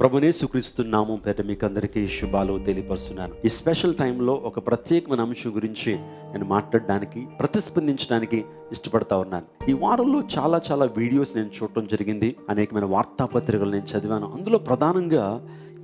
ప్రభునేసుక్రీస్తు నామం పేట మీకు అందరికీ శుభాలు తెలియపరుస్తున్నాను. ఈ స్పెషల్ టైంలో ఒక ప్రత్యేకమైన అంశం గురించి నేను మాట్లాడడానికి ప్రతిస్పందించడానికి ఇష్టపడతా ఉన్నాను. ఈ వారంలో చాలా చాలా వీడియోస్ నేను చూడటం జరిగింది. అనేకమైన వార్తాపత్రికలు నేను చదివాను. అందులో ప్రధానంగా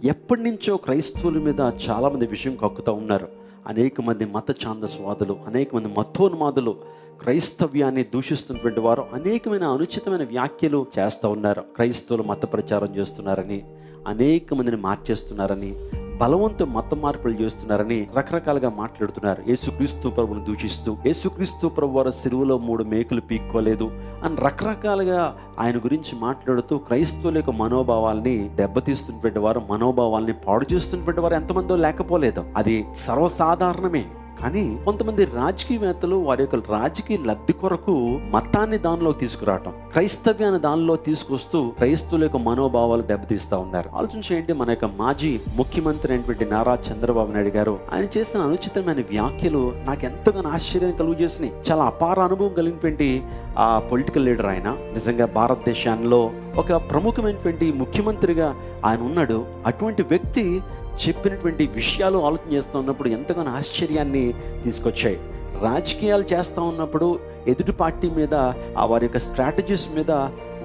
ఎప్పటి నుంచో క్రైస్తవుల మీద చాలామంది విషయం కక్కుతూ ఉన్నారు. అనేక మంది మత ఛాందస్వాదులు అనేక మంది మతోన్మాదులు క్రైస్తవ్యాన్ని దూషిస్తున్నటువంటి వారు అనేకమైన అనుచితమైన వ్యాఖ్యలు చేస్తూ ఉన్నారు. క్రైస్తవులు మత ప్రచారం చేస్తున్నారని అనేక మందిని మార్చేస్తున్నారని బలవంత మత మార్పులు చేస్తున్నారని రకరకాలుగా మాట్లాడుతున్నారు. యేసుక్రీస్తు ప్రభుని దూషిస్తూ యేసుక్రీస్తు ప్రభు వారు సిరువులో మూడు మేకులు పీక్కోలేదు అని రకరకాలుగా ఆయన గురించి మాట్లాడుతూ క్రైస్తవుల యొక్క మనోభావాల్ని దెబ్బతీస్తున్నటువంటి వారు మనోభావాల్ని పాడు చేస్తున్నటువంటి వారు ఎంతమందో లేకపోలేదు. అది సర్వసాధారణమే. కానీ కొంతమంది రాజకీయవేత్తలు వారి యొక్క రాజకీయ లబ్ధి కొరకు మతాన్ని దానిలో తీసుకురావటం క్రైస్తవ్యాన్ని దానిలో తీసుకొస్తూ క్రైస్తవుల యొక్క మనోభావాలు దెబ్బతీస్తూ ఉన్నారు. ఆలోచన చేయండి మన యొక్క మాజీ ముఖ్యమంత్రి అయినటువంటి నారా చంద్రబాబు నాయుడు గారు ఆయన చేసిన అనుచితమైన వ్యాఖ్యలు నాకు ఎంతగానో ఆశ్చర్యం కలుగు చేసినాయి. చాలా అపార అనుభవం కలిగినటువంటి ఆ పొలిటికల్ లీడర్ ఆయన. నిజంగా భారతదేశంలో ఒక ప్రముఖమైనటువంటి ముఖ్యమంత్రిగా ఆయన ఉన్నాడు. అటువంటి వ్యక్తి చెప్పినటువంటి విషయాలు ఆలోచన చేస్తూ ఉన్నప్పుడు ఎంతగానో ఆశ్చర్యాన్ని తీసుకొచ్చాయి. రాజకీయాలు చేస్తూ ఉన్నప్పుడు ఎదుటి పార్టీ మీద ఆ వారి యొక్క స్ట్రాటజీస్ మీద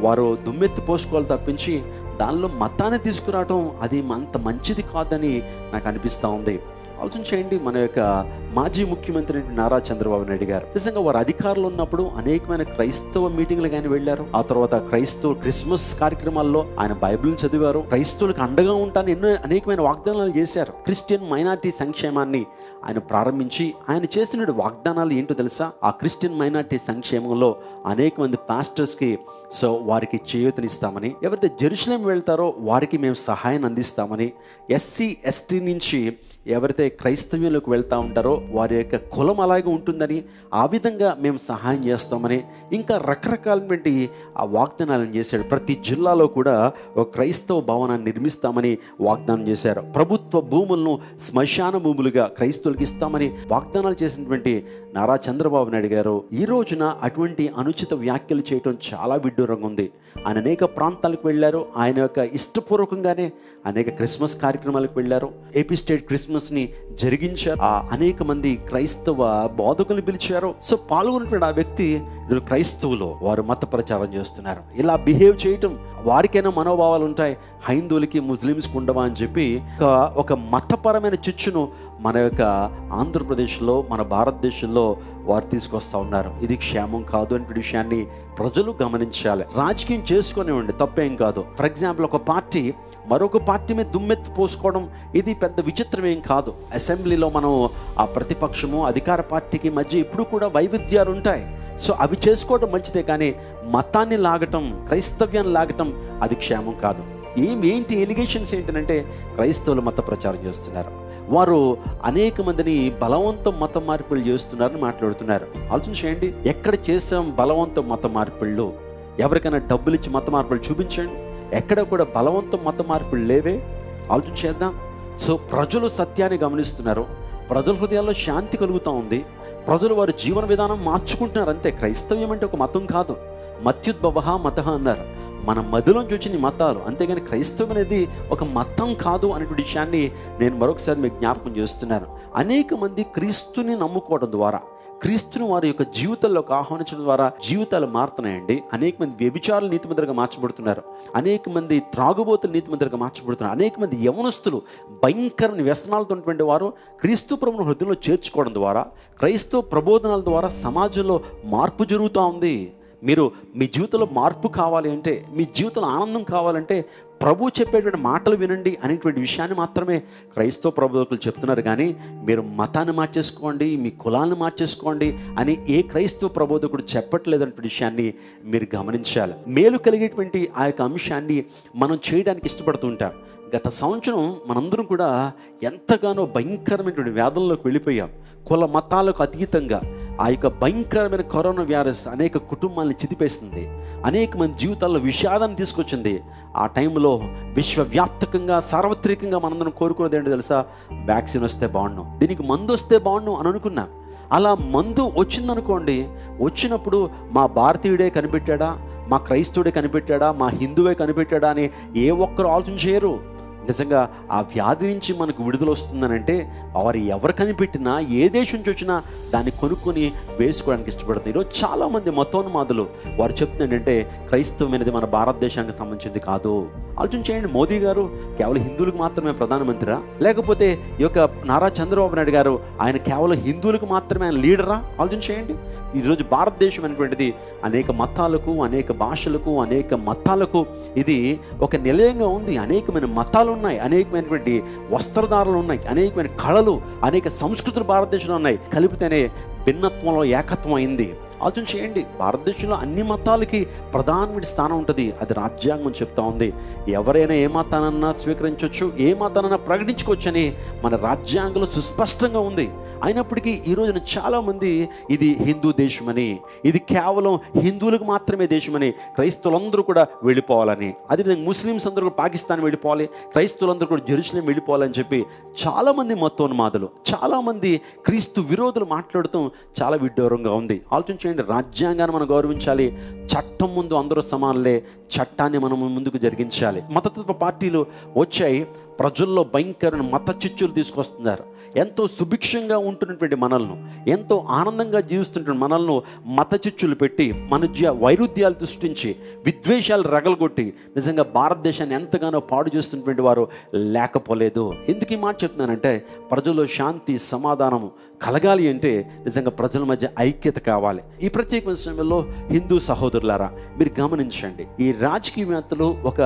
వారు దుమ్మెత్తి పోసుకోవాలి తప్పించి దానిలో మతాన్ని తీసుకురావటం అది అంత మంచిది కాదని నాకు అనిపిస్తూ ఉంది. ఆలోచన చేయండి మన యొక్క మాజీ ముఖ్యమంత్రి నారా చంద్రబాబు నాయుడు గారు నిజంగా వారు అధికారులు ఉన్నప్పుడు అనేకమైన క్రైస్తవ మీటింగ్లు కానీ వెళ్ళారు. ఆ తర్వాత క్రైస్తవ క్రిస్మస్ కార్యక్రమాల్లో ఆయన బైబిల్ చదివారు. క్రైస్తవులకు అండగా ఉంటాను ఎన్నో అనేకమైన వాగ్దానాలు చేశారు. క్రిస్టియన్ మైనార్టీ సంక్షేమాన్ని ఆయన ప్రారంభించి ఆయన చేసిన వాగ్దానాలు ఏంటో తెలుసా? ఆ క్రిస్టియన్ మైనార్టీ సంక్షేమంలో అనేక మంది పాస్టర్స్కి సో వారికి చేయూతనిస్తామని ఎవరైతే జెరూసలేం వెళ్తారో వారికి మేము సహాయాన్ని అందిస్తామని ఎస్సీ ఎస్టీ నుంచి ఎవరైతే క్రైస్తవ్యంలోకి వెళ్తూ ఉంటారో వారి యొక్క కులం అలాగే ఉంటుందని ఆ విధంగా మేము సహాయం చేస్తామని ఇంకా రకరకాలటువంటి ఆ వాగ్దానాలను చేశాడు. ప్రతి జిల్లాలో కూడా ఒక క్రైస్తవ భవనాన్ని నిర్మిస్తామని వాగ్దానం చేశారు. ప్రభుత్వ భూములను శ్మశాన భూములుగా క్రైస్తవులకు ఇస్తామని వాగ్దానాలు చేసినటువంటి నారా చంద్రబాబు నాయుడు గారు ఈ రోజున అటువంటి అనుచిత వ్యాఖ్యలు చేయటం చాలా విడ్డూరంగా ఉంది. ఆయన అనేక ప్రాంతాలకు వెళ్ళారు. ఆయన యొక్క ఇష్టపూర్వకంగానే అనేక క్రిస్మస్ కార్యక్రమాలకు వెళ్ళారు. ఏపీ స్టేట్ క్రిస్మస్ని జరిగించారు ఆ అనేక మంది క్రైస్తవ బోధకులు పిలిచారు. సో పాల్గొన్నటువంటి ఆ వ్యక్తి క్రైస్తవులు. వారు మత ప్రచారం చేస్తున్నారు. ఇలా బిహేవ్ చేయటం వారికైనా మనోభావాలు ఉంటాయి. హైందువులకి ముస్లిమ్స్కి ఉండవా అని చెప్పి ఒక ఒక మతపరమైన చిచ్చును మన యొక్క ఆంధ్రప్రదేశ్లో మన భారతదేశంలో వారు తీసుకొస్తా ఉన్నారు. ఇది క్షేమం కాదు అనే విషయాన్ని ప్రజలు గమనించాలి. రాజకీయం చేసుకునేవ్వండి తప్పేం కాదు. ఫర్ ఎగ్జాంపుల్ ఒక పార్టీ మరొక పార్టీ మీద దుమ్మెత్తి పోసుకోవడం ఇది పెద్ద విచిత్రం ఏం కాదు. అసెంబ్లీలో మనం ఆ ప్రతిపక్షము అధికార పార్టీకి మధ్య ఇప్పుడు కూడా వైవిధ్యాలు ఉంటాయి. సో అవి చేసుకోవడం మంచిదే కానీ మతాన్ని లాగటం క్రైస్తవ్యాన్ని లాగటం అది క్షేమం కాదు. ఏం ఏంటి ఎలిగేషన్స్ ఏంటంటే క్రైస్తవులు మత ప్రచారం చేస్తున్నారు. వారు అనేక మందిని బలవంతం మత మార్పులు చేస్తున్నారని మాట్లాడుతున్నారు. ఆలోచన చేయండి. ఎక్కడ చేసాం బలవంతం మత మార్పులు ఎవరికైనా డబ్బులు ఇచ్చి మత మార్పులు చూపించండి. ఎక్కడ కూడా బలవంతం మత మార్పులు లేవే? ఆలోచన చేద్దాం. సో ప్రజలు సత్యాన్ని గమనిస్తున్నారు. ప్రజల హృదయాల్లో శాంతి కలుగుతూ ఉంది. ప్రజలు వారి జీవన విధానం మార్చుకుంటున్నారు. అంతే. క్రైస్తవ్యం అంటే ఒక మతం కాదు. మత్యుద్భవ మత అన్నారు. మన మదిలోంచి వచ్చిన మతాలు అంతేగాని క్రైస్తవం అనేది ఒక మతం కాదు అనేటువంటి విషయాన్ని నేను మరొకసారి మీకు జ్ఞాపకం చేస్తున్నాను. అనేక మంది క్రీస్తుని నమ్ముకోవడం ద్వారా క్రీస్తుని వారి యొక్క జీవితాల్లోకి ఆహ్వానించడం ద్వారా జీవితాలు మారుతున్నాయండి. అనేక మంది వ్యభిచారులు నీతిమంతులుగా మార్చబడుతున్నారు. అనేక మంది త్రాగుబోతులు నీతిమంతులుగా మార్చబడుతున్నారు. అనేక మంది యవనస్తులు భయంకరమైన వ్యసనాలతో ఉన్నటువంటి వారు క్రీస్తు ప్రభుని హృదయంలో చేర్చుకోవడం ద్వారా క్రైస్తవ ప్రబోధనాల ద్వారా సమాజంలో మార్పు జరుగుతూ ఉంది. మీరు మీ జీవితంలో మార్పు కావాలి అంటే మీ జీవితంలో ఆనందం కావాలంటే ప్రభు చెప్పేటువంటి మాటలు వినండి అనేటువంటి విషయాన్ని మాత్రమే క్రైస్తవ ప్రబోధకులు చెప్తున్నారు. కానీ మీరు మతాన్ని మార్చేసుకోండి మీ కులాన్ని మార్చేసుకోండి అని ఏ క్రైస్తవ ప్రబోధకుడు చెప్పట్లేదనే విషయాన్ని మీరు గమనించాలి. మేలు కలిగేటువంటి ఆ యొక్క అంశాన్ని మనం చేయడానికి ఇష్టపడుతుంటాం గత సంవత్సరం మనందరం కూడా ఎంతగానో భయంకరమైనటువంటి వ్యాధుల్లోకి వెళ్ళిపోయాం. కుల మతాలకు అతీతంగా ఆ యొక్క భయంకరమైన కరోనా వైరస్ అనేక కుటుంబాలను చితిపేస్తుంది అనేక మంది జీవితాల్లో విషాదాన్ని తీసుకొచ్చింది. ఆ టైంలో విశ్వవ్యాప్తకంగా సార్వత్రికంగా మనందరం కోరుకున్నది ఏంటో తెలుసా? వ్యాక్సిన్ వస్తే బాగుండు. దీనికి మందు వస్తే బాగుండు అని అనుకున్నా. అలా మందు వచ్చిందనుకోండి వచ్చినప్పుడు మా భారతీయుడే కనిపెట్టాడా? మా క్రైస్తవుడే కనిపెట్టాడా? మా హిందువే కనిపెట్టాడా అని ఏ ఒక్కరు ఆలోచన చేయరు. నిజంగా ఆ వ్యాధి నుంచి మనకు విడుదల వస్తుందనంటే వారు ఎవరు కనిపెట్టినా ఏ దేశం నుంచి వచ్చినా దాన్ని కొనుక్కొని వేసుకోవడానికి ఇష్టపడతారు. ఈరోజు చాలామంది మతోన్మాదులు వారు చెప్తుంది ఏంటంటే క్రైస్తవం అనేది మన భారతదేశానికి సంబంధించింది కాదు. ఆలోచన చేయండి. మోదీ గారు కేవలం హిందువులకు మాత్రమే ప్రధానమంత్రిరా? లేకపోతే ఈ యొక్క నారా చంద్రబాబు నాయుడు గారు ఆయన కేవలం హిందువులకు మాత్రమే ఆయన లీడరా? ఆలోచన చేయండి. ఈరోజు భారతదేశం అనేటువంటిది అనేక మతాలకు అనేక భాషలకు అనేక మతాలకు ఇది ఒక నిలయంగా ఉంది. అనేకమైన మతాలు ఉన్నాయి. అనేకమైనటువంటి వస్త్రధారలు ఉన్నాయి. అనేకమైన కళలు అనేక సంస్కృతులు భారతదేశంలో ఉన్నాయి. కలిపితేనే భిన్నత్వంలో ఏకత్వం అయింది. ఆలోచన చేయండి. భారతదేశంలో అన్ని మతాలకి ప్రధానమైన స్థానం ఉంటుంది. అది రాజ్యాంగం చెప్తా ఉంది. ఎవరైనా ఏ మతానన్నా స్వీకరించవచ్చు ఏ మతానన్నా ప్రకటించుకోవచ్చని మన రాజ్యాంగంలో సుస్పష్టంగా ఉంది. అయినప్పటికీ ఈ రోజున చాలామంది ఇది హిందూ దేశమని ఇది కేవలం హిందువులకు మాత్రమే దేశమని క్రైస్తవులందరూ కూడా వెళ్ళిపోవాలని అదేవిధంగా ముస్లిమ్స్ అందరూ కూడా పాకిస్తాన్ వెళ్ళిపోవాలి క్రైస్తవులందరూ కూడా జెరూసలేం వెళ్ళిపోవాలని చెప్పి చాలామంది మతోన్మాదులు చాలామంది క్రీస్తు విరోధులు మాట్లాడటం చాలా విడ్డూరంగా ఉంది. ఆలోచించండి రాజ్యాంగాన్ని మనం గౌరవించాలి చట్టం ముందు అందరూ సమానులే చట్టాన్ని మనం ముందుకు జరిగించాలి. మతతత్వ పార్టీలు వచ్చాయి ప్రజల్లో భయంకరమైన మత చిచ్చులు తీసుకొస్తున్నారు. ఎంతో సుభిక్షంగా ఉంటున్నటువంటి మనల్ని ఎంతో ఆనందంగా జీవిస్తున్నటువంటి మనల్ని మత చిచ్చులు పెట్టి మనుజ్య వైరుధ్యాలు సృష్టించి విద్వేషాలు రగలగొట్టి నిజంగా భారతదేశాన్ని ఎంతగానో పాడు చేస్తున్నటువంటి వారు లేకపోలేదు. ఎందుకు ఈ మాట చెప్తున్నానంటే ప్రజల్లో శాంతి సమాధానం కలగాలి అంటే నిజంగా ప్రజల మధ్య ఐక్యత కావాలి. ఈ ప్రత్యేక సమయంలో హిందూ సహోదరులారా మీరు గమనించండి. ఈ రాజకీయవేత్తలు ఒక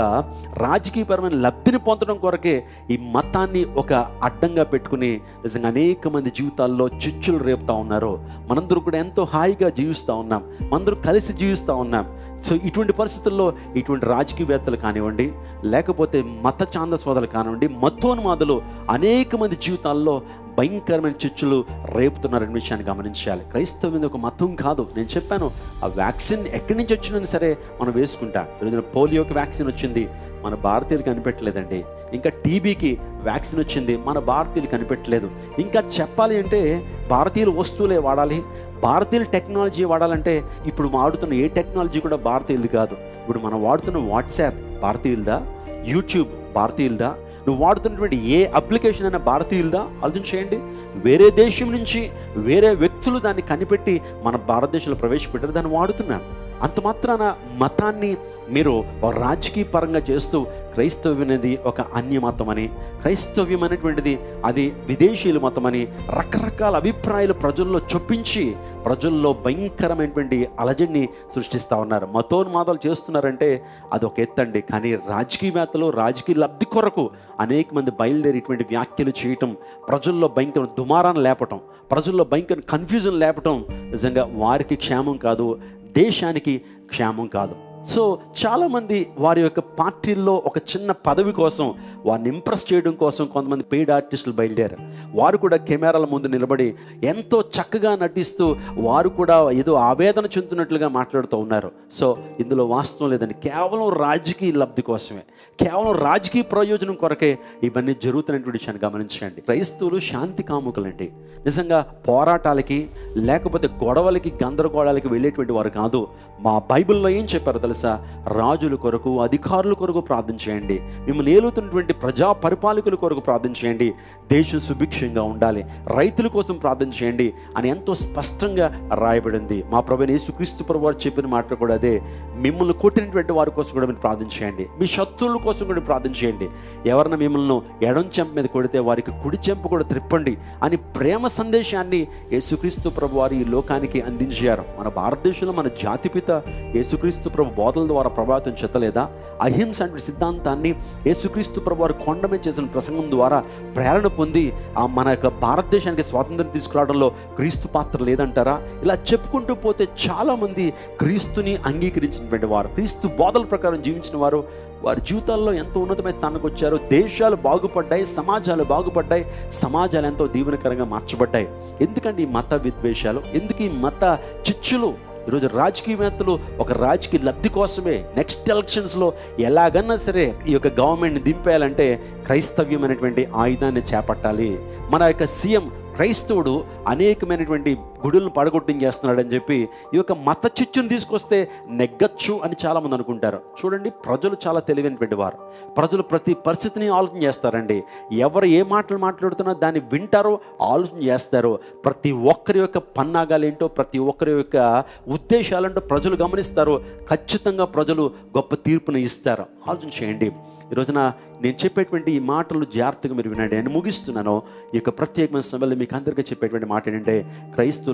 రాజకీయపరమైన లబ్ధిని పొందడం కొరకే ఈ మతాన్ని ఒక అడ్డంగా పెట్టుకుని నిజంగా అనేక మంది జీవితాల్లో చిచ్చులు రేపుతా ఉన్నారు. మనందరూ కూడా ఎంతో హాయిగా జీవిస్తూ ఉన్నాం. మనందరూ కలిసి జీవిస్తూ ఉన్నాం. సో ఇటువంటి పరిస్థితుల్లో ఇటువంటి రాజకీయవేత్తలు కానివ్వండి లేకపోతే మత చాంద సోదరులు కానివ్వండి మతోన్మాదులు అనేక మంది జీవితాల్లో భయంకరమైన చిచ్చులు రేపుతున్నారనే విషయాన్ని గమనించాలి. క్రైస్తవం మీద ఒక మతం కాదు. నేను చెప్పాను ఆ వ్యాక్సిన్ ఎక్కడి నుంచి వచ్చినా సరే మనం వేసుకుంటా. ఈరోజున పోలియోకి వ్యాక్సిన్ వచ్చింది మన భారతీయులు కనిపెట్టలేదండి. ఇంకా టీబీకి వ్యాక్సిన్ వచ్చింది మన భారతీయులు కనిపెట్టలేదు. ఇంకా చెప్పాలి అంటే భారతీయులు వస్తువులే వాడాలి. భారతీయులు టెక్నాలజీ వాడాలంటే ఇప్పుడు వాడుతున్న ఏ టెక్నాలజీ కూడా భారతీయులు కాదు. ఇప్పుడు మనం వాడుతున్న వాట్సాప్ భారతీయులదా? యూట్యూబ్ భారతీయులదా? నువ్వు వాడుతున్నటువంటి ఏ అప్లికేషన్ అయినా భారతీయులదా? ఆలోచన చేయండి వేరే దేశం నుంచి వేరే వ్యక్తులు దాన్ని కనిపెట్టి మన భారతదేశంలో ప్రవేశపెట్టారు దాన్ని వాడుతున్నారు. అంత మాత్రాన మతాన్ని మీరు రాజకీయ పరంగా చేస్తూ క్రైస్తవ్యం అనేది ఒక అన్య మతమని క్రైస్తవ్యం అనేటువంటిది అది విదేశీయుల మతమని రకరకాల అభిప్రాయాలు ప్రజల్లో చొప్పించి ప్రజల్లో భయంకరమైనటువంటి అలజడిని సృష్టిస్తూ ఉన్నారు. మతోన్మాదాలు చేస్తున్నారంటే అది ఒక ఎత్తండి. కానీ రాజకీయవేత్తలు రాజకీయ లబ్ధి కొరకు అనేక మంది బయలుదేరి ఇటువంటి వ్యాఖ్యలు చేయటం ప్రజల్లో భయంకర దుమారాన్ని లేపటం ప్రజల్లో భయంకర కన్ఫ్యూజన్ లేపటం నిజంగా వారికి క్షేమం కాదు దేశానికి క్షేమం కాదు. సో చాలామంది వారి యొక్క పార్టీల్లో ఒక చిన్న పదవి కోసం వారిని ఇంప్రెస్ చేయడం కోసం కొంతమంది పెయిడ్ ఆర్టిస్టులు బయలుదేరారు. వారు కూడా కెమెరాల ముందు నిలబడి ఎంతో చక్కగా నటిస్తూ వారు కూడా ఏదో ఆవేదన చెందుతున్నట్లుగా మాట్లాడుతూ ఉన్నారు. సో ఇందులో వాస్తవం లేదండి. కేవలం రాజకీయ లబ్ధి కోసమే. కేవలం రాజకీయ ప్రయోజనం కొరకే ఇవన్నీ జరుగుతున్నటువంటి విషయాన్ని గమనించండి. క్రైస్తవులు శాంతి కాముకులండి. నిజంగా పోరాటాలకి లేకపోతే గొడవలకి గందరగోళాలకి వెళ్ళేటువంటి వారు కాదు. మా బైబిల్లో ఏం చెప్పారో తెలుసా? రాజుల కొరకు అధికారుల కొరకు ప్రార్థన చేయండి. మిమ్మల్ని ఏలుతున్నటువంటి ప్రజా పరిపాలకుల కొరకు ప్రార్థన చేయండి. దేశం సుభిక్షంగా ఉండాలి. రైతుల కోసం ప్రార్థన చేయండి అని ఎంతో స్పష్టంగా రాయబడింది. మా ప్రభు యేసుక్రీస్తు ప్రభు వారు చెప్పిన మాట కూడా అదే. మిమ్మల్ని కొట్టినటువంటి వారి కోసం కూడా మీరు ప్రార్థన చేయండి. మీ శత్రువుల కోసం కూడా ప్రార్థన చేయండి. ఎవరిన మిమ్మల్ని ఎడం చెంప మీద కొడితే వారికి కుడి చెంప కూడా త్రిప్పండి అని ప్రేమ సందేశాన్ని యేసుక్రీస్తు ప్రభు వారు ఈ లోకానికి అందించారు. మన భారతదేశంలో మన జాతిపిత యేసుక్రీస్తు ప్రభు బోధల ద్వారా ప్రభావితం చెత్తలేదా అహింస అంటే సిద్ధాంతాన్ని యేసుక్రీస్తు ప్రభు వారు కొండ మీద చేసిన ప్రసంగం ద్వారా ప్రేరణ పొంది ఆ మన యొక్క భారతదేశానికి స్వాతంత్రం తీసుకురావడంలో క్రీస్తు పాత్ర లేదంటారా? ఇలా చెప్పుకుంటూ పోతే చాలామంది క్రీస్తుని అంగీకరించినటువంటి వారు క్రీస్తు బోధల ప్రకారం జీవించిన వారు వారి జీవితాల్లో ఎంతో ఉన్నతమైన స్థానానికి వచ్చారు దేశాలు బాగుపడ్డాయి సమాజాలు బాగుపడ్డాయి సమాజాలు ఎంతో దీవెనకరంగా మార్చబడ్డాయి. ఎందుకండి ఈ మత విద్వేషాలు? ఎందుకు ఈ మత చిచ్చులు? ఈరోజు రాజకీయవేత్తలు ఒక రాజకీయ లబ్ధి కోసమే నెక్స్ట్ ఎలక్షన్స్లో ఎలాగన్నా సరే ఈ యొక్క గవర్నమెంట్ని దింపేయాలంటే క్రైస్తవ్యం అనేటువంటి ఆయుధాన్ని చేపట్టాలి. మన యొక్క సీఎం క్రైస్తవుడు అనేకమైనటువంటి గుడులను పడగొట్టించేస్తున్నాడని చెప్పి ఈ యొక్క మత చిచ్చును తీసుకొస్తే నెగ్గచ్చు అని చాలామంది అనుకుంటారు. చూడండి ప్రజలు చాలా తెలివైనటువంటి వారు ప్రజలు ప్రతి పరిస్థితిని ఆలోచన చేస్తారండి. ఎవరు ఏ మాటలు మాట్లాడుతున్నా దాన్ని వింటారో ఆలోచన చేస్తారో. ప్రతి ఒక్కరి యొక్క పన్నాగాలు ఏంటో ప్రతి ఒక్కరి యొక్క ఉద్దేశాలంటో ప్రజలు గమనిస్తారు. ఖచ్చితంగా ప్రజలు గొప్ప తీర్పును ఇస్తారు. ఆలోచన చేయండి. ఈ రోజున నేను చెప్పేటువంటి ఈ మాటలు జాగ్రత్తగా మీరు వినండి. నేను ముగిస్తున్నాను. ఈ యొక్క ప్రత్యేకమైన సమయంలో మీకు అందరికీ చెప్పేటువంటి మాట ఏంటంటే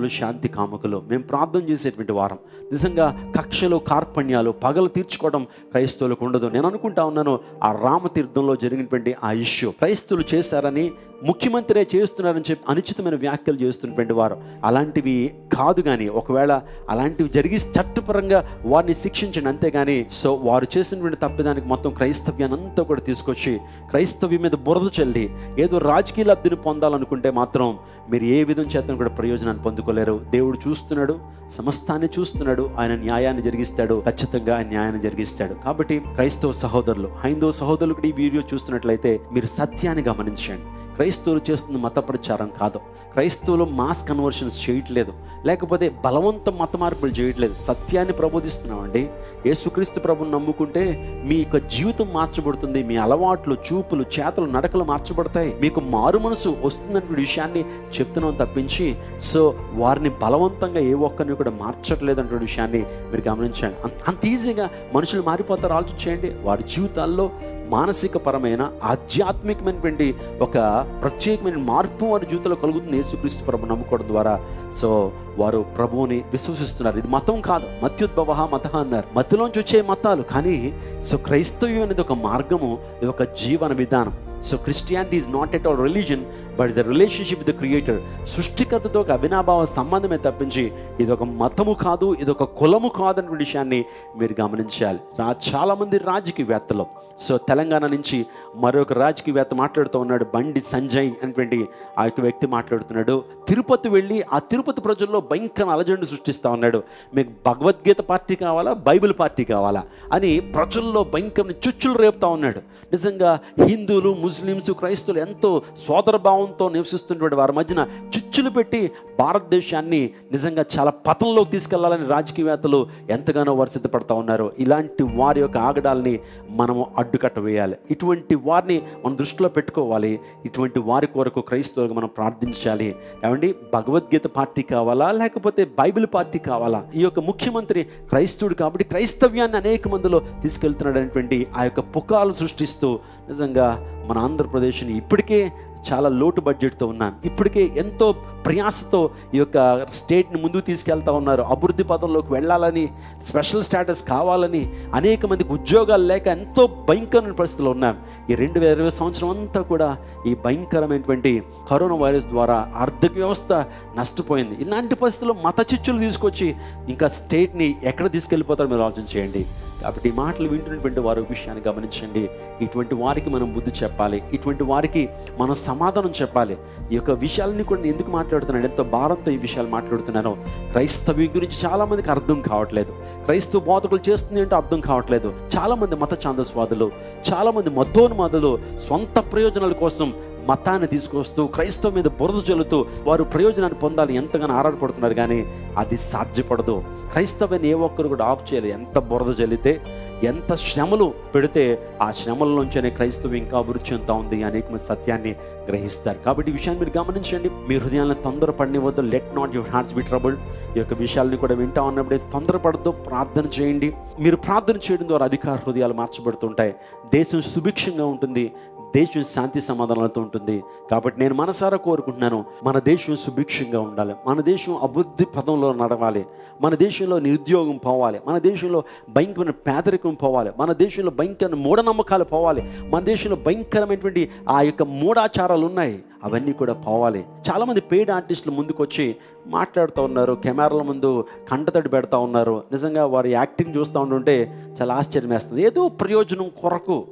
క్రైస్తవులు శాంతి కాముకులు మేము ప్రార్థన చేసేటువంటి వారం. నిజంగా కక్షలు కార్పణ్యాలు పగలు తీర్చుకోవడం క్రైస్తవులకు ఉండదు. నేను అనుకుంటా ఉన్నాను ఆ రామతీర్థంలో జరిగినటువంటి ఆ ఇష్యూ క్రైస్తులు చేశారని ముఖ్యమంత్రే చేస్తున్నారని చెప్పి అనుచితమైన వ్యాఖ్యలు చేస్తున్నటువంటి వారు. అలాంటివి కాదు కానీ ఒకవేళ అలాంటివి జరిగి చట్టపరంగా వారిని శిక్షించండి అంతేగాని సో వారు చేసినటువంటి తప్పిదానికి మొత్తం క్రైస్తవ్యాన్ని అంతా కూడా తీసుకొచ్చి క్రైస్తవ్యం మీద బురద చల్లి ఏదో రాజకీయ లబ్ధిని పొందాలనుకుంటే మాత్రం మీరు ఏ విధం చేతను కూడా ప్రయోజనాన్ని పొందుకోలేరు. దేవుడు చూస్తున్నాడు సమస్తాన్ని చూస్తున్నాడు ఆయన న్యాయాన్ని జరిగిస్తాడు ఖచ్చితంగా ఆయన న్యాయాన్ని జరిగిస్తాడు. కాబట్టి క్రైస్తవ సహోదరులు హైందవ సహోదరులు కూడా ఈ వీడియో చూస్తున్నట్లయితే మీరు సత్యాన్ని గమనించండి. క్రైస్తవులు చేస్తున్న మత ప్రచారం కాదు. క్రైస్తవులు మాస్ కన్వర్షన్స్ చేయట్లేదు. లేకపోతే బలవంతం మత మార్పులు చేయట్లేదు. సత్యాన్ని ప్రబోధిస్తున్నామండి. యేసుక్రీస్తు ప్రభుని నమ్ముకుంటే మీ యొక్క జీవితం మార్చబడుతుంది. మీ అలవాట్లు చూపులు చేతలు నడకలు మార్చబడతాయి. మీకు మారు మనసు వస్తుందనే విషయాన్ని చెప్తున్నాం తప్పించి సో వారిని బలవంతంగా ఏ ఒక్కరిని కూడా మార్చట్లేదు అనే విషయాన్ని మీరు గమనించండి. అంత- అంత ఈజీగా మనుషులు మారిపోతారు. ఆలోచన వారి జీవితాల్లో మానసిక పరమైన ఆధ్యాత్మికమైనటువంటి ఒక ప్రత్యేకమైన మార్పు వారి జీవితంలో కలుగుతుంది యేసుక్రీస్తు ప్రభు నమ్ముకోవడం ద్వారా. సో వారు ప్రభువుని విశ్వసిస్తున్నారు. ఇది మతం కాదు. మత్యుద్భవ మత అన్నారు. మధ్యలోంచి వచ్చే మతాలు. కానీ సో క్రైస్తవ్యం అనేది ఒక మార్గము. ఇది ఒక జీవన విధానం. So Christianity is not at all religion but is the relationship with the creator సృష్టికర్తతో ఒక అవినాభావ సంబంధమే తప్పించి ఇది ఒక మతము కాదు ఇది ఒక కులము కాదు అనే విషయాన్ని మీరు గమనించాలి. రా చాలామంది రాజకీయవేత్తలు. సో తెలంగాణ నుంచి మరొక రాజకీయవేత్త మాట్లాడుతూ ఉన్నాడు బండి సంజయ్ అనేటువంటి ఆ యొక్క వ్యక్తి మాట్లాడుతున్నాడు. తిరుపతి వెళ్ళి ఆ తిరుపతి ప్రజల్లో భయంకర అలజడిని సృష్టిస్తూ ఉన్నాడు. మీకు భగవద్గీత పార్టీ కావాలా బైబిల్ పార్టీ కావాలా అని ప్రజల్లో భయంకరమైన చుచ్చులు రేపుతా ఉన్నాడు. నిజంగా హిందువులు ముస్లిమ్స్ క్రైస్తవులు ఎంతో సోదర భావంతో నివసిస్తున్నటువంటి వారి మధ్యన చిచ్చులు పెట్టి భారతదేశాన్ని నిజంగా చాలా పతంలోకి తీసుకెళ్ళాలని రాజకీయవేత్తలు ఎంతగానో వర్షితపడతా ఉన్నారు. ఇలాంటి వారి యొక్క ఆగడాల్ని మనము అడ్డుకట్ట వేయాలి. ఇటువంటి వారిని మనం దృష్టిలో పెట్టుకోవాలి. ఇటువంటి వారి కొరకు క్రైస్తవులకు మనం ప్రార్థించాలి. ఏమండి? భగవద్గీత పార్టీ కావాలా? లేకపోతే బైబిల్ పార్టీ కావాలా? ఈ యొక్క ముఖ్యమంత్రి క్రైస్తవుడు కాబట్టి క్రైస్తవ్యాన్ని అనేక మందిలో తీసుకెళ్తున్నాడు అనేటువంటి ఆ యొక్క పుకాలు సృష్టిస్తూ నిజంగా మన ఆంధ్రప్రదేశ్ని ఇప్పటికే చాలా లోటు బడ్జెట్తో ఉన్నాం ఇప్పటికే ఎంతో ప్రయాసతో ఈ యొక్క స్టేట్ని ముందుకు తీసుకెళ్తా ఉన్నారు. అభివృద్ధి పదంలోకి వెళ్ళాలని స్పెషల్ స్టేటస్ కావాలని అనేక మందికి ఉద్యోగాలు లేక ఎంతో భయంకరమైన పరిస్థితుల్లో ఉన్నాం. ఈ రెండు వేల ఇరవై సంవత్సరం అంతా కూడా ఈ భయంకరమైనటువంటి కరోనా వైరస్ ద్వారా ఆర్థిక వ్యవస్థ నష్టపోయింది. ఇలాంటి పరిస్థితుల్లో మత చిచ్చులు తీసుకొచ్చి ఇంకా స్టేట్ని ఎక్కడ తీసుకెళ్ళిపోతారో మీరు ఆలోచన చేయండి. కాబట్టి ఈ మాటలు వింటున్నటువంటి వారి విషయాన్ని గమనించండి. ఇటువంటి వారికి మనం బుద్ధి చెప్పాలి. ఇటువంటి వారికి మనం సమాధానం చెప్పాలి. ఈ యొక్క విషయాలని కూడా నేను ఎందుకు మాట్లాడుతున్నాను? ఎంతో భారంతో ఈ విషయాలు మాట్లాడుతున్నానో క్రైస్తవి గురించి చాలామందికి అర్థం కావట్లేదు. క్రైస్తవ బోధకులు చేస్తుంది అంటే అర్థం కావట్లేదు. చాలామంది మత ఛాందస్వాదులు చాలామంది మతోన్మాదులు సొంత ప్రయోజనాల కోసం మతాన్ని తీసుకొస్తూ క్రైస్తవం మీద బురద చల్లుతూ వారు ప్రయోజనాన్ని పొందాలి ఎంతగానో ఆరాటపడుతున్నారు కానీ అది సాధ్యపడదు. క్రైస్తవాన్ని ఏ ఒక్కరు కూడా ఆఫ్ చేయాలి ఎంత బురద చల్లితే ఎంత శ్రమలు పెడితే ఆ శ్రమలలోంచనే క్రైస్తవం ఇంకా అభివృద్ధి చెందుతా ఉంది అనేక మంది సత్యాన్ని గ్రహిస్తారు. కాబట్టి ఈ విషయాన్ని మీరు గమనించండి. మీ హృదయాలను తొందరపడినవద్దు let not your hearts be trouble ఈ యొక్క విషయాల్ని కూడా వింటా ఉన్నప్పుడే తొందరపడద్దు. ప్రార్థన చేయండి. మీరు ప్రార్థన చేయడం ద్వారా అధికార హృదయాలు మార్చబడుతుంటాయి. దేశం సుభిక్షంగా ఉంటుంది. దేశం శాంతి సమాధానాలతో ఉంటుంది. కాబట్టి నేను మనసారా కోరుకుంటున్నాను మన దేశం సుభిక్షంగా ఉండాలి. మన దేశం అభివృద్ధి పదంలో నడవాలి. మన దేశంలో నిరుద్యోగం పోవాలి. మన దేశంలో భయంకరమైన పేదరికం పోవాలి. మన దేశంలో భయంకరమైన మూఢనమ్మకాలు పోవాలి. మన దేశంలో భయంకరమైనటువంటి ఆ యొక్క మూఢాచారాలు ఉన్నాయి. అవన్నీ కూడా పోవాలి. చాలామంది పెయిడ్ ఆర్టిస్టులు ముందుకు వచ్చి మాట్లాడుతూ ఉన్నారు కెమెరాల ముందు కంటతడి పెడతా ఉన్నారు. నిజంగా వారి యాక్టింగ్ చూస్తూ ఉంటుంటే చాలా ఆశ్చర్యం వేస్తుంది ఏదో ప్రయోజనం కొరకు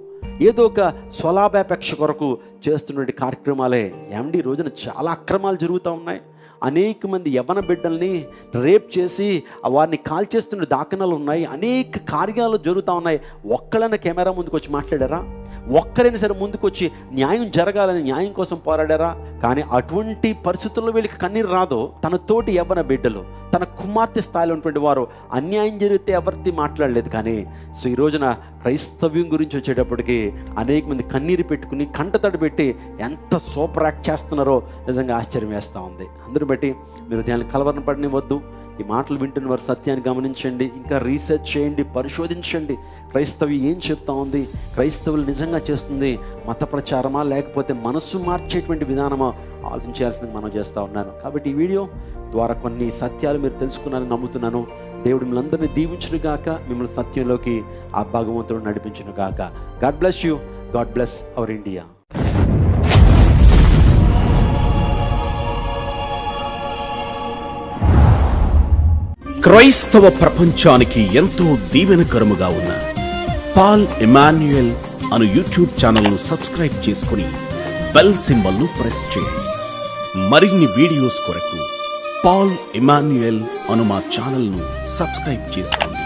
ఏదో ఒక స్వలాభాపేక్ష కొరకు చేస్తున్నటువంటి కార్యక్రమాలే. ఏమండి ఈ రోజున చాలా అక్రమాలు జరుగుతూ ఉన్నాయి. అనేక మంది యవన బిడ్డల్ని రేప్ చేసి వారిని కాల్ చేస్తున్న దాఖనాలు ఉన్నాయి. అనేక కార్యాలు జరుగుతూ ఉన్నాయి. ఒక్కళ్ళన కెమెరా ముందుకు వచ్చి మాట్లాడారా? ఒక్కరైనా సరే ముందుకొచ్చి న్యాయం జరగాలని న్యాయం కోసం పోరాడారా? కానీ అటువంటి పరిస్థితుల్లో వీళ్ళకి కన్నీరు రాదో. తన తోటి యవ్వన బిడ్డలు తన కుమార్తె స్థాయిలో ఉన్నటువంటి వారు అన్యాయం జరిగితే ఎవరిది మాట్లాడలేదు. కానీ సో ఈ రోజున క్రైస్తవ్యం గురించి వచ్చేటప్పటికి అనేక మంది కన్నీరు పెట్టుకుని కంటతడి పెట్టి ఎంత సూపర్ యాక్ట్ చేస్తున్నారో నిజంగా ఆశ్చర్యం వేస్తూ ఉంది. అందరూ బట్టి మీరు దాన్ని కలవరణ పడనివద్దు ఈ మాటలు వింటున్న వారు సత్యాన్ని గమనించండి ఇంకా రీసెర్చ్ చేయండి పరిశోధించండి. క్రైస్తవి ఏం చెప్తా ఉంది? క్రైస్తవులు నిజంగా చేస్తుంది మత ప్రచారమా లేకపోతే మనస్సు మార్చేటువంటి విధానమా? ఆలోచించాల్సింది మనం చేస్తూ ఉన్నాను. కాబట్టి ఈ వీడియో ద్వారా కొన్ని సత్యాలు మీరు తెలుసుకున్నారని నమ్ముతున్నాను. దేవుడు మిమ్మల్ని అందరినీ దీవించును గాక మిమ్మల్ని సత్యంలోకి ఆ భగవంతుడు నడిపించును గాక. God bless you God bless our India క్రైస్తవ ప్రపంచానికి ఎంతో దీవెనకరముగా ఉన్న పాల్ ఎమాన్యుయల్ అను యూట్యూబ్ ఛానల్ను సబ్స్క్రైబ్ చేసుకుని బెల్ సింబల్ను ప్రెస్ చేయండి. మరిన్ని వీడియోస్ కొరకు పాల్ ఎమాన్యుయల్ అను మా ఛానల్ను సబ్స్క్రైబ్ చేసుకోండి.